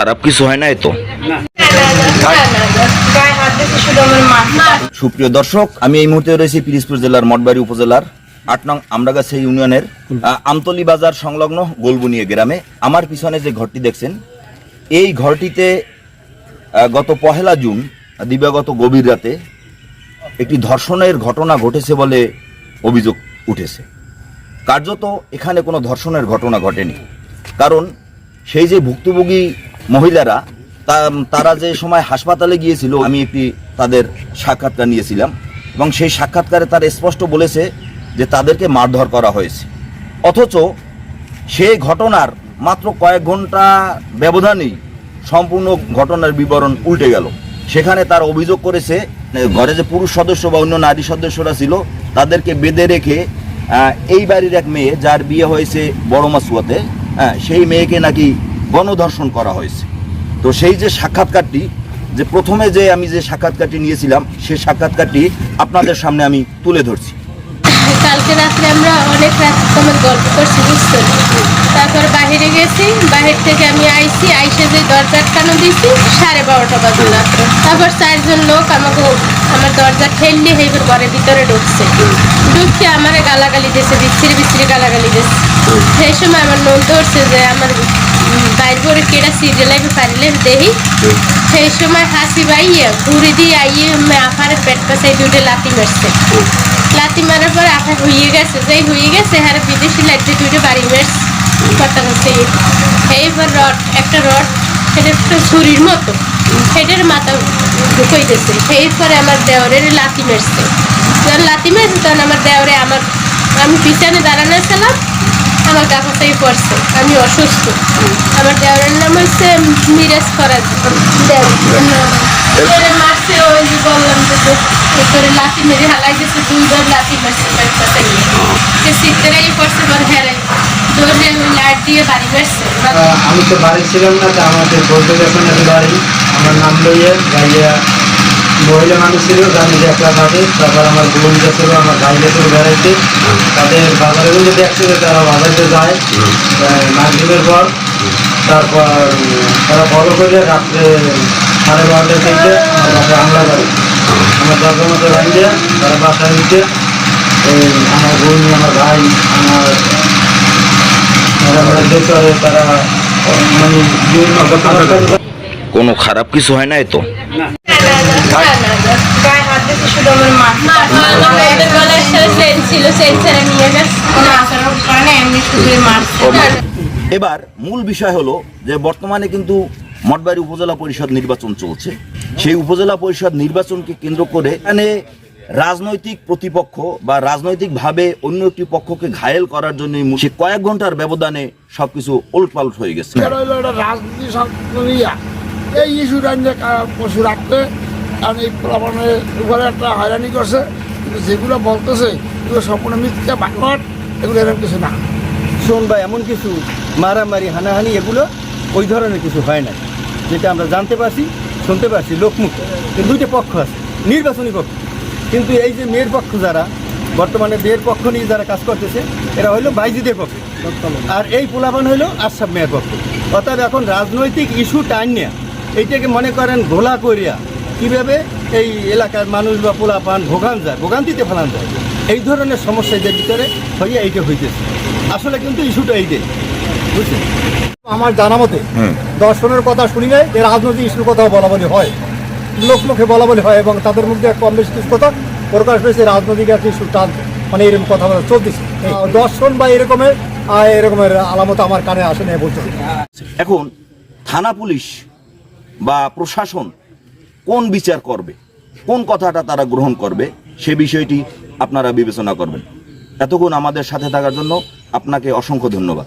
খারাপ কিছু হয় নাই তো? গায়ে হাত দিয়েছে শুধু আমার মা সুপ্রিয় দর্শক, আমি এই মুহূর্তে রয়েছি পিরিজপুর জেলার মঠবাড়ি উপজেলার আট নং আমরাগাছা ইউনিয়নের আমতলি বাজার সংলগ্ন গোলবুনিয়া গ্রামে। আমার পিছনে যে ঘরটি দেখছেন, এই ঘরটিতে গত পহেলা জুন, দিবাগত গভীর রাতে একটি ধর্ষণের ঘটনা ঘটেছে বলে অভিযোগ উঠেছে। কার্যত এখানে কোনো ধর্ষণের ঘটনা ঘটেনি। কারণ সেই যে ভুক্তভোগী মহিলারা তারা যে সময় হাসপাতালে গিয়েছিল, আমি একটি তাদের সাক্ষাৎকার নিয়েছিলাম এবং সেই সাক্ষাৎকারে তারা স্পষ্ট বলেছে যে তাদেরকে মারধর করা হয়েছে। অথচ সেই ঘটনার মাত্র কয়েক ঘণ্টা ব্যবধানেই সম্পূর্ণ ঘটনার বিবরণ উল্টে গেল। সেখানে তার অভিযোগ করেছে ঘরে যে পুরুষ সদস্য বা অন্য নারী সদস্যরা ছিল, তাদেরকে বেঁধে রেখে এই বাড়ির এক মেয়ে, যার বিয়ে হয়েছে বড় মাসুয়াতে সেই মেয়েকে নাকি গণধর্ষণ করা হয়েছে। তো সেই যে সাক্ষাৎকারটি, যে প্রথমে যে আমি যে সাক্ষাৎকারটি নিয়েছিলাম সেই সাক্ষাৎকারটি আপনাদের সামনে আমি তুলে ধরছি। কালকে রাত্রে আমরা অনেক রাত তোমার গল্প করছি, বুঝছ? তারপর বাহিরে গেছি বাহির থেকে আমি আইছি, আইসে যে দরজা আটকানো দিয়েছি, সাড়ে বারোটা বাজে রাত্র। তারপর চারজন লোক আমাকে, আমার দরজা ঠেললি হেবার ঘরের ভিতরে ঢুকছে। ঢুকছে আমার গালাগালি দিয়েছে, বিচ্ছিরি বিচ্ছিরি গালাগালি দিয়েছে। সেই সময় আমার মন ধরছে যে আমার বাইর করে কেটা সিরিয়াল পারিলে দেখি। সেই সময় হাসি বাইয়ে ঘুরে দিয়ে আইয়ে আফারে পেট পাশাই দুটো লাথি মারছে। লাথি মারার পর আফা হইয়ে গেছে। যেই হইয়ে গেছে হার বিদেশি লাইটে দুটো বাড়ি মারছে। কথা হচ্ছে এইবার রড একটা রড সেটা একটু ছুরির মতো। সেটার মাথা ঢুকাই দিয়েছে। সেই পরে আমার দেওরের লাথি মারছে। যখন লাথি মারছে তখন আমার দেওরে আমার আমি পিছনে দাঁড়ানো ছিলাম। আমার গাফাতেই পড়ছে। আমি অসুস্থ। আমার দেওরের নাম হচ্ছে মিরাজ ফরাজ। মারছে ওই বললাম যে লাথি মেরে সে সিদ্ধরাই পড়ছে দৌড়ে লাইট দিয়ে বাড়ি আমি তো বাড়ি ছিলাম না, তো আমাদের বলতে গেছেন নাকি বাড়ি। আমার নাম লইয়ে গাইয়া মহিলা মানুষ ছিল জানি যে একলা থাকে। তারপর আমার বোন গেছিল আমার ভাই গেছিল বেড়াইতে। তাদের বাজারে কিন্তু দেখছে যে তারা বাজারে যায় মাগরীবের পর। তারপর তারা ফলো করে রাত্রে সাড়ে বারোটা থেকে আমার বাসায় হামলা করে। আমার দরকার মতো ভাঙিয়ে তারা বাসায় এই আমার বোন আমার ভাই আমার তারা তারা মানে কোনো খারাপ কিছু হয় নাই তো? গায়ে হাত দিয়েছে শুধু আমার মা আমাদের সেন ছিল সেন ছেড়ে নিয়ে গেছে কোনো আচরণ করে এমনি শুধু মারছে এবার মূল বিষয় হলো যে বর্তমানে কিন্তু মঠবাড়ি উপজেলা পরিষদ নির্বাচন চলছে সেই উপজেলা পরিষদ নির্বাচনকে কেন্দ্র করে এখানে রাজনৈতিক প্রতিপক্ষ বা রাজনৈতিকভাবে অন্য একটি পক্ষকে ঘায়েল করার জন্য সে কয়েক ঘণ্টার ব্যবধানে সবকিছু উলটপালট হয়ে গেছে রাজনীতি এই ইস্যুটা পশু রাখতে কারণ এই প্রমাণের উপরে একটা হয়রানি করছে। কিন্তু যেগুলো বলতেছে, এগুলো সম্পূর্ণ মিথ্যা বাকট এগুলো এরকম কিছু না। শোন বা এমন কিছু মারামারি, হানাহানি, এগুলো ওই ধরনের কিছু হয় না যেটা আমরা জানতে পারছি, শুনতে পারছি, লোকমুখ। দুইটা পক্ষ আছে, নির্বাচনী পক্ষ। কিন্তু এই যে মেয়ের পক্ষ যারা, বর্তমানে মেয়ের পক্ষ নিয়ে যারা কাজ করতেছে, এরা হইল বাইজিদের পক্ষ। আর এই পোলাপান হইল আশরাফ মেয়ের পক্ষ। অর্থাৎ এখন রাজনৈতিক ইস্যু টাইম নেয়া। এইটাকে মনে করেন ঘোলা করিয়া কীভাবে এই এলাকার মানুষ বা পোলাপান ভোগান যায় ভোগান্তিতে ফেলান যায়? এই ধরনের সমস্যা এদের ভিতরে হইয়া এইটা হইতেছে। আসলে কিন্তু ইস্যুটা এইটাই বুঝছেন? আমার জানা মতে দর্শনের কথা শুনি নাই এর রাজনৈতিক ইস্যুর কথা বলা বলি হয়। লোক মুখে বলা বলি হয় এবং তাদের মধ্যে কম বেশি কিছু কথা প্রকাশ পেয়েছে রাজনৈতিক একটা ইস্যু টান মানে এরকম কথা বলা চলতেছে। দর্শন বা এরকমের এরকমের আলামত আমার কানে আসে না বলতে এখন থানা পুলিশ বা প্রশাসন কোন বিচার করবে? কোন কথাটা তারা গ্রহণ করবে? সে বিষয়টি আপনারা বিবেচনা করবেন। এতক্ষণ আমাদের সাথে থাকার জন্য আপনাকে অসংখ্য ধন্যবাদ।